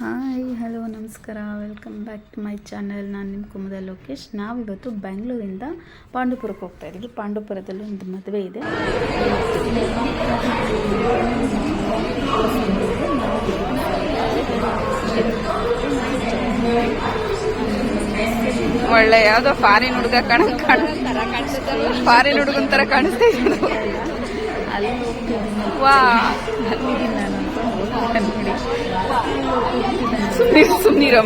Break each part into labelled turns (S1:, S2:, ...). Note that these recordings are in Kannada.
S1: ಹಾಯ್ ಹಲೋ ನಮಸ್ಕಾರ. Welcome back to my channel ನಾನು ನಿಮ್ಮ ಕುಮದ ಲೋಕೇಶ್. ನಾವಿವತ್ತು ಬೆಂಗಳೂರಿಂದ ಪಾಂಡುಪುರಕ್ಕೆ ಹೋಗ್ತಾ ಇದ್ದೀವಿ. ಪಾಂಡುಪುರದಲ್ಲಿ ಒಂದು ಮದುವೆ ಇದೆ.
S2: ಒಳ್ಳೆ ಯಾವುದೋ ಫಾರಿನ್ ಹುಡುಗ ಕಾಣ ಫಾರಿನ್ ಹುಡುಗನ ತರ ಕಾಣಿಸ್ತಾ
S1: ಇದ್ದೀನಿ
S2: ವಾ
S1: ನಾನು.
S2: ಸುಮ್ನಿರು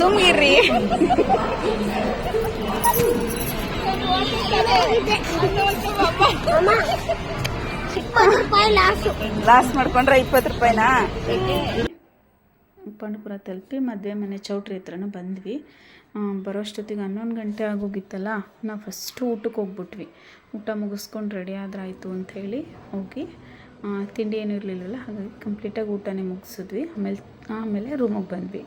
S2: ಸುಮ್ನಿರು
S3: ಇಪ್ಪತ್ತು ರೂಪಾಯಿ ಲಾಸು
S2: ಮಾಡ್ಕೊಂಡ್ರೆ ಇಪ್ಪತ್ತು ರೂಪಾಯಿನಾ?
S1: ಪಾಂಡುಪುರ ತಲುಪಿ ಮದುವೆ ಮನೆ ಚೌಟ್ರಿ ಹತ್ರನೂ ಬಂದ್ವಿ. ಬರೋಷ್ಟೊತ್ತಿಗೆ ಹನ್ನೊಂದು ಗಂಟೆ ಆಗೋಗಿತ್ತಲ್ಲ, ನಾವು ಫಸ್ಟು ಊಟಕ್ಕೆ ಹೋಗ್ಬಿಟ್ವಿ. ಊಟ ಮುಗಿಸ್ಕೊಂಡು ರೆಡಿ ಆದ್ರಾಯಿತು ಅಂತ ಹೇಳಿ ಹೋಗಿ ತಿಂಡಿ ಏನೂ ಇರಲಿಲ್ಲಲ್ಲ, ಹಾಗಾಗಿ ಕಂಪ್ಲೀಟಾಗಿ ಊಟನೇ ಮುಗಿಸಿದ್ವಿ. ಆಮೇಲೆ ಆಮೇಲೆ ರೂಮಿಗೆ ಬಂದ್ವಿ.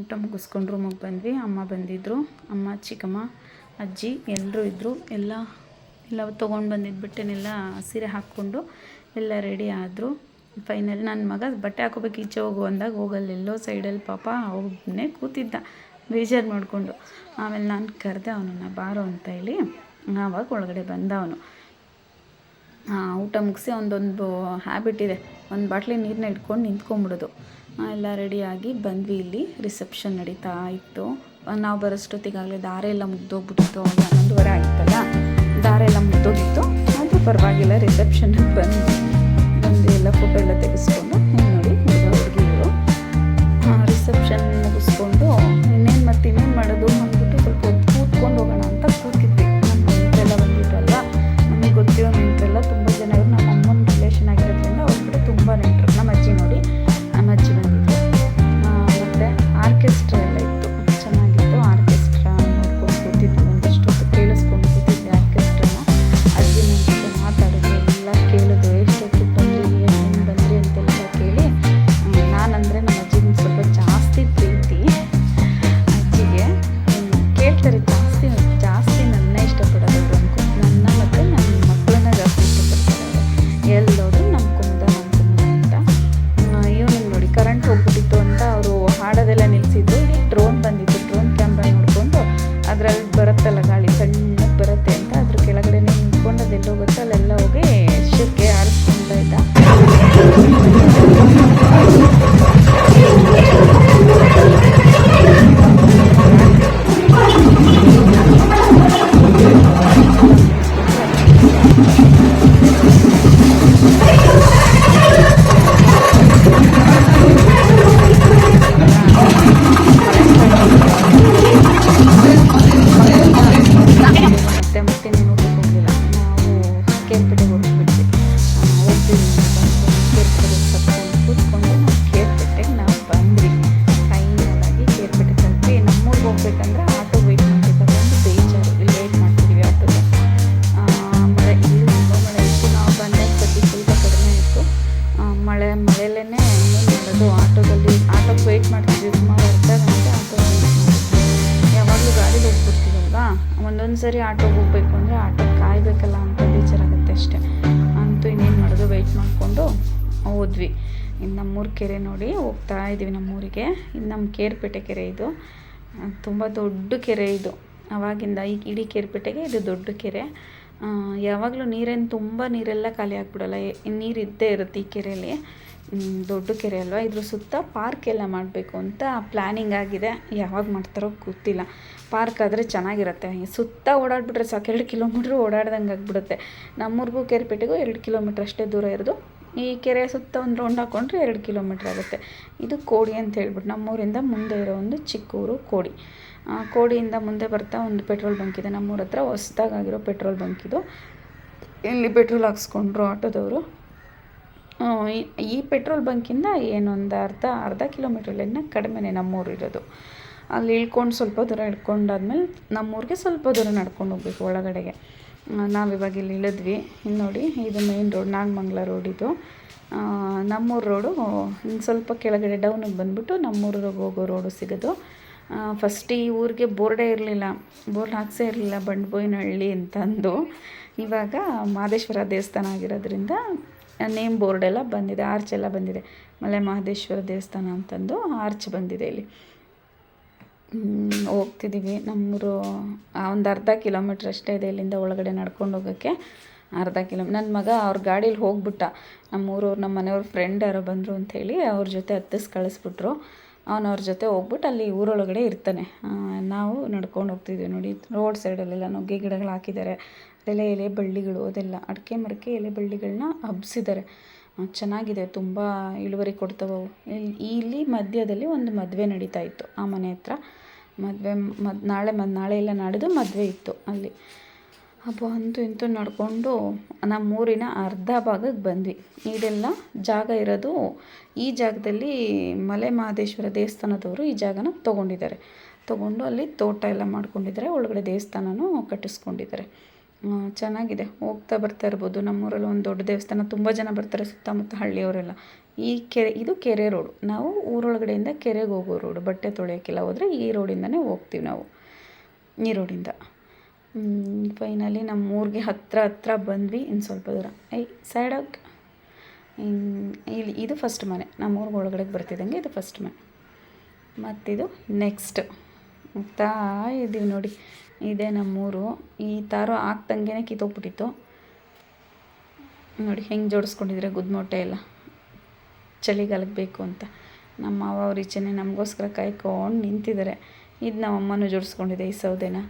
S1: ಊಟ ಮುಗಿಸ್ಕೊಂಡು ರೂಮಿಗೆ ಬಂದ್ವಿ. ಅಮ್ಮ ಬಂದಿದ್ದರು ಅಮ್ಮ, ಚಿಕ್ಕಮ್ಮ, ಅಜ್ಜಿ ಎಲ್ಲರೂ ಇದ್ದರು ಎಲ್ಲ ಎಲ್ಲ ತೊಗೊಂಡು ಬಂದಿದ್ದು ಬಟ್ಟೆನೆಲ್ಲ ಸೀರೆ ಹಾಕ್ಕೊಂಡು ಎಲ್ಲ ರೆಡಿ ಆದರು. ಫೈನಲ್ ನನ್ನ ಮಗ ಬಟ್ಟೆ ಹಾಕೋಬೇಕು, ಈಚೆ ಹೋಗು ಅಂದಾಗ ಹೋಗಲ್ಲ. ಎಲ್ಲೋ ಸೈಡಲ್ಲಿ ಪಾಪ ಒಬ್ಬನೇ ಕೂತಿದ್ದ, ಬೇಜಾರು ಮಾಡಿಕೊಂಡು. ಆಮೇಲೆ ನಾನು ಕರೆದೆ ಅವನನ್ನು, ಬಾರೋ ಅಂತ ಹೇಳಿ ಆವಾಗ ಒಳಗಡೆ ಬಂದ ಅವನು. ಊಟ ಮುಗಿಸಿ ಒಂದೊಂದು ಹ್ಯಾಬಿಟ್ ಇದೆ. ಒಂದು ಬಾಟ್ಲಿ ನೀರನ್ನ ಇಟ್ಕೊಂಡು ನಿಂತ್ಕೊಂಡ್ಬಿಡೋದು. ಎಲ್ಲ ರೆಡಿಯಾಗಿ ಬಂದ್ವಿ ಇಲ್ಲಿ. ರಿಸೆಪ್ಷನ್ ನಡೀತಾ ಇತ್ತು. ನಾವು ಬರೋಷ್ಟೊತ್ತಿಗಾಗಲೇ ದಾರೆ ಎಲ್ಲ ಮುಗ್ದೋಗ್ಬಿಟ್ಟಿತ್ತು. ಆವಾಗ ಹನ್ನೊಂದುವರೆ ಆಗಿತ್ತಲ್ಲ? ದಾರೆ ಎಲ್ಲ ಮುಗ್ದೋಗಿತ್ತು. ಆದರೂ ಪರವಾಗಿಲ್ಲ ರಿಸೆಪ್ಷನ್ಗೆ ಬಂದು ಬಂದು ಎಲ್ಲ ಫೋಟೋ ಎಲ್ಲ ತೆಗೆಸ್ಕೊಂಡು ಆಟೋದಲ್ಲಿ ಆಟೋಗೆ ವೆಯ್ಟ್ ಮಾಡ್ತಿದ್ವಿ ಸುಮಾರು ಅರ್ಧ ಗಂಟೆ ಆಟೋ ಯಾವಾಗಲೂ ಗಾಡಿಗೆ ಹೋಗ್ಬಿಡ್ತೀವಲ್ವಾ? ಒಂದೊಂದು ಸರಿ ಆಟೋಗೆ ಹೋಗ್ಬೇಕು ಅಂದರೆ ಆಟೋ ಕಾಯಬೇಕಲ್ಲ ಅಂತ ಬೇಜಾರಾಗುತ್ತೆ ಅಷ್ಟೇ. ಅಂತೂ ಇನ್ನೇನು ಮಾಡೋದು ವೆಯ್ಟ್ ಮಾಡಿಕೊಂಡು ಹೋದ್ವಿ. ಇನ್ನು ನಮ್ಮೂರು ಕೆರೆ ನೋಡಿ ಹೋಗ್ತಾ ಇದ್ದೀವಿ ನಮ್ಮೂರಿಗೆ. ಇದು ನಮ್ಮ ಕೇರ್ಪೇಟೆ ಕೆರೆ ಇದು. ತುಂಬ ದೊಡ್ಡ ಕೆರೆ ಇದು. ಆವಾಗಿಂದ ಈ ಇಡೀ ಕೇರ್ಪೇಟೆಗೆ ಇದು ದೊಡ್ಡ ಕೆರೆ. ಯಾವಾಗಲೂ ನೀರೇನು ತುಂಬ ನೀರೆಲ್ಲ ಖಾಲಿ ಆಗ್ಬಿಡಲ್ಲ. ನೀರು ಇದ್ದೇ ಇರುತ್ತೆ ಈ ಕೆರೆಯಲ್ಲಿ ದೊಡ್ಡ ಕೆರೆ ಅಲ್ವಾ? ಇದ್ರ ಸುತ್ತ ಪಾರ್ಕ್ ಎಲ್ಲ ಮಾಡಬೇಕು ಅಂತ ಪ್ಲ್ಯಾನಿಂಗ್ ಆಗಿದೆ. ಯಾವಾಗ ಮಾಡ್ತಾರೋ ಗೊತ್ತಿಲ್ಲ. ಪಾರ್ಕ್ ಆದರೆ ಚೆನ್ನಾಗಿರುತ್ತೆ. ಸುತ್ತ ಓಡಾಡಿಬಿಟ್ರೆ ಸಾಕು. ಎರಡು ಕಿಲೋಮೀಟ್ರ್ ಓಡಾಡ್ದಂಗೆ ಆಗಿಬಿಡುತ್ತೆ. ನಮ್ಮೂರಿಗೂ ಕೆರೆಪೇಟೆಗೂ ಎರಡು ಕಿಲೋಮೀಟ್ರ್ ಅಷ್ಟೇ ದೂರ ಇರೋದು. ಈ ಕೆರೆ ಸುತ್ತ ಒಂದು ರೌಂಡ್ ಹಾಕ್ಕೊಂಡ್ರೆ ಎರಡು ಕಿಲೋಮೀಟ್ರ್ ಆಗುತ್ತೆ. ಇದು ಕೋಡಿ ಅಂತ ಹೇಳ್ಬಿಟ್ಟು ನಮ್ಮೂರಿಂದ ಮುಂದೆ ಇರೋ ಒಂದು ಚಿಕ್ಕ ಊರು ಕೋಡಿ ಕೋಡಿಯಿಂದ ಮುಂದೆ ಬರ್ತಾ ಒಂದು ಪೆಟ್ರೋಲ್ ಬಂಕ್ ಇದೆ. ನಮ್ಮೂರ ಹತ್ರ ಹೊಸ್ದಾಗಿರೋ ಪೆಟ್ರೋಲ್ ಬಂಕ್ ಇದು. ಇಲ್ಲಿ ಪೆಟ್ರೋಲ್ ಹಾಕ್ಸ್ಕೊಂಡ್ರು ಆಟೋದವರು. ಈ- ಪೆಟ್ರೋಲ್ ಬಂಕಿಂದ ಏನೊಂದು ಅರ್ಧ ಅರ್ಧ ಕಿಲೋಮೀಟ್ರಲ್ಲಿನ ಕಡಿಮೆನೇ ನಮ್ಮೂರು ಇರೋದು. ಅಲ್ಲಿ ಇಳ್ಕೊಂಡು ಸ್ವಲ್ಪ ದೂರ ಇಳ್ಕೊಂಡಾದ್ಮೇಲೆ ನಮ್ಮೂರಿಗೆ ಸ್ವಲ್ಪ ದೂರ ನಡ್ಕೊಂಡು ಹೋಗ್ಬೇಕು ಒಳಗಡೆಗೆ. ನಾವಿವಾಗ ಇಲ್ಲಿ ಇಳಿದ್ವಿ. ಇಲ್ಲಿ ನೋಡಿ, ಇದು ಮೇನ್ ರೋಡ್ ನಾಗಮಂಗಲ ರೋಡ್ ಇದು. ನಮ್ಮೂರು ರೋಡು ಹಿಂಗೆ ಸ್ವಲ್ಪ ಕೆಳಗಡೆ ಡೌನಿಗೆ ಬಂದುಬಿಟ್ಟು ನಮ್ಮೂರಿಗೆ ಹೋಗೋ ರೋಡು ಸಿಗೋದು. ಫಸ್ಟ್ ಈ ಊರಿಗೆ ಬೋರ್ಡೇ ಇರಲಿಲ್ಲ. ಬೋರ್ಡ್ ಹಾಕ್ಸೇ ಇರಲಿಲ್ಲ ಬಂಡ್ಬೋಯಿನಹಳ್ಳಿ ಅಂತಂದು. ಇವಾಗ ಮಾದೇಶ್ವರ ದೇವಸ್ಥಾನ ಆಗಿರೋದ್ರಿಂದ ನೇಮ್ ಬೋರ್ಡ್ ಎಲ್ಲ ಬಂದಿದೆ ಆರ್ಚ್ ಎಲ್ಲ ಬಂದಿದೆ. ಮಲೆ ಮಹದೇಶ್ವರ ದೇವಸ್ಥಾನ ಅಂತಂದು ಆರ್ಚ್ ಬಂದಿದೆ ಇಲ್ಲಿ. ಹೋಗ್ತಿದ್ದೀವಿ ನಮ್ಮೂರು ಒಂದು ಅರ್ಧ ಕಿಲೋಮೀಟ್ರ್ ಅಷ್ಟೇ ಇದೆ ಇಲ್ಲಿಂದ ಒಳಗಡೆ ನಡ್ಕೊಂಡು ಹೋಗೋಕ್ಕೆ. ಅರ್ಧ ಕಿಲೋ ನನ್ನ ಮಗ ಅವ್ರ ಗಾಡೀಲಿ ಹೋಗ್ಬಿಟ್ಟ. ನಮ್ಮೂರವ್ರು ನಮ್ಮ ಮನೆಯವ್ರ ಫ್ರೆಂಡ್ ಯಾರೋ ಬಂದರು ಅಂಥೇಳಿ ಅವ್ರ ಜೊತೆ ಹತ್ತಿಸ್ ಕಳಿಸ್ಬಿಟ್ರು. ಅವನು ಅವ್ರ ಜೊತೆ ಹೋಗ್ಬಿಟ್ಟು ಅಲ್ಲಿ ಊರೊಳಗಡೆ ಇರ್ತಾನೆ. ನಾವು ನಡ್ಕೊಂಡು ಹೋಗ್ತಿದ್ದೀವಿ ನೋಡಿ, ರೋಡ್ ಸೈಡಲ್ಲೆಲ್ಲ ನುಗ್ಗೆ ಗಿಡಗಳು ಹಾಕಿದ್ದಾರೆ. ಅದೆಲ್ಲ ಎಲೆ ಬಳ್ಳಿಗಳು, ಅದೆಲ್ಲ ಅಡಿಕೆ ಮರಕ್ಕೆ ಎಲೆ ಬಳ್ಳಿಗಳನ್ನ ಹಬ್ಸಿದ್ದಾರೆ. ಚೆನ್ನಾಗಿದೆ, ತುಂಬ ಇಳುವರಿ ಕೊಡ್ತವೆ ಇಲ್ಲಿ ಮಧ್ಯದಲ್ಲಿ ಒಂದು ಮದುವೆ ನಡೀತಾ ಇತ್ತು. ಆ ಮನೆ ಹತ್ರ ಮದುವೆ ಮದ್ ನಾಳೆ ಮದ್ ನಾಳೆ ಇಲ್ಲ ನಾಡಿದ್ದು ಮದುವೆ ಇತ್ತು ಅಲ್ಲಿ. ಹಬ್ಬ ಅಂತೂ ಇಂತೂ ನಡ್ಕೊಂಡು ನಮ್ಮೂರಿನ ಅರ್ಧ ಭಾಗಕ್ಕೆ ಬಂದ್ವಿ. ಇದೆಲ್ಲ ಜಾಗ ಇರೋದು ಈ ಜಾಗದಲ್ಲಿ ಮಲೆ ಮಹದೇಶ್ವರ ದೇವಸ್ಥಾನದವರು ಈ ಜಾಗನ ತೊಗೊಂಡಿದ್ದಾರೆ. ತೊಗೊಂಡು ಅಲ್ಲಿ ತೋಟ ಎಲ್ಲ ಮಾಡ್ಕೊಂಡಿದ್ದಾರೆ, ಒಳಗಡೆ ದೇವಸ್ಥಾನನೂ ಕಟ್ಟಿಸ್ಕೊಂಡಿದ್ದಾರೆ. ಚೆನ್ನಾಗಿದೆ. ಹೋಗ್ತಾ ಬರ್ತಾ ಇರ್ಬೋದು. ನಮ್ಮೂರಲ್ಲಿ ಒಂದು ದೊಡ್ಡ ದೇವಸ್ಥಾನ, ತುಂಬ ಜನ ಬರ್ತಾರೆ ಸುತ್ತಮುತ್ತ ಹಳ್ಳಿಯವರೆಲ್ಲ. ಈ ಕೆರೆ, ಇದು ಕೆರೆ ರೋಡು. ನಾವು ಊರೊಳಗಡೆಯಿಂದ ಕೆರೆಗೆ ಹೋಗೋ ರೋಡು. ಬಟ್ಟೆ ತೊಳೆಯೋಕ್ಕೆಲ್ಲ ಹೋದರೆ ಈ ರೋಡಿಂದನೇ ಹೋಗ್ತೀವಿ ನಾವು. ಈ ರೋಡಿಂದ. ಫೈನಲಿ ನಮ್ಮ ಊರಿಗೆ ಹತ್ತಿರ ಹತ್ತಿರ ಬಂದ್ವಿ ಇನ್ನು ಸ್ವಲ್ಪ ದೂರ. ಐ ಸೈಡಾಗಿ ಇಲ್ಲಿ, ಇದು ಫಸ್ಟ್ ಮನೆ. ನಮ್ಮ ಊರಿಗೆ ಒಳಗಡೆ ಬರ್ತಿದ್ದಂಗೆ ಇದು ಫಸ್ಟ್ ಮನೆ. ಮತ್ತಿದು ನೆಕ್ಸ್ಟ್ ಹೋಗ್ತಾ ಇದ್ದೀವಿ ನೋಡಿ. ಇದೇ ನಮ್ಮೂರು ಈ ಥರ ಹಾಕ್ದಂಗೆ ಕಿತ್ತೋಗ್ಬಿಟ್ಟಿತ್ತು. ನೋಡಿ, ಹೆಂಗೆ ಜೋಡಿಸ್ಕೊಂಡಿದ್ರೆ ಗುದ್ಮೊಟ್ಟೆ ಎಲ್ಲ. ಚಳಿಗಾಲಕ್ಕೆ ಬೇಕು ಅಂತ. ನಮ್ಮ ಮಾವ ಅವ್ರ ಈಚೆನೆ ನಮಗೋಸ್ಕರ ಕಾಯ್ಕೊಂಡು ನಿಂತಿದ್ದಾರೆ ಇದು ನಮ್ಮ ಅಮ್ಮನೂ ಜೋಡಿಸ್ಕೊಂಡಿದೆ ಈ ಸೌದೆನ.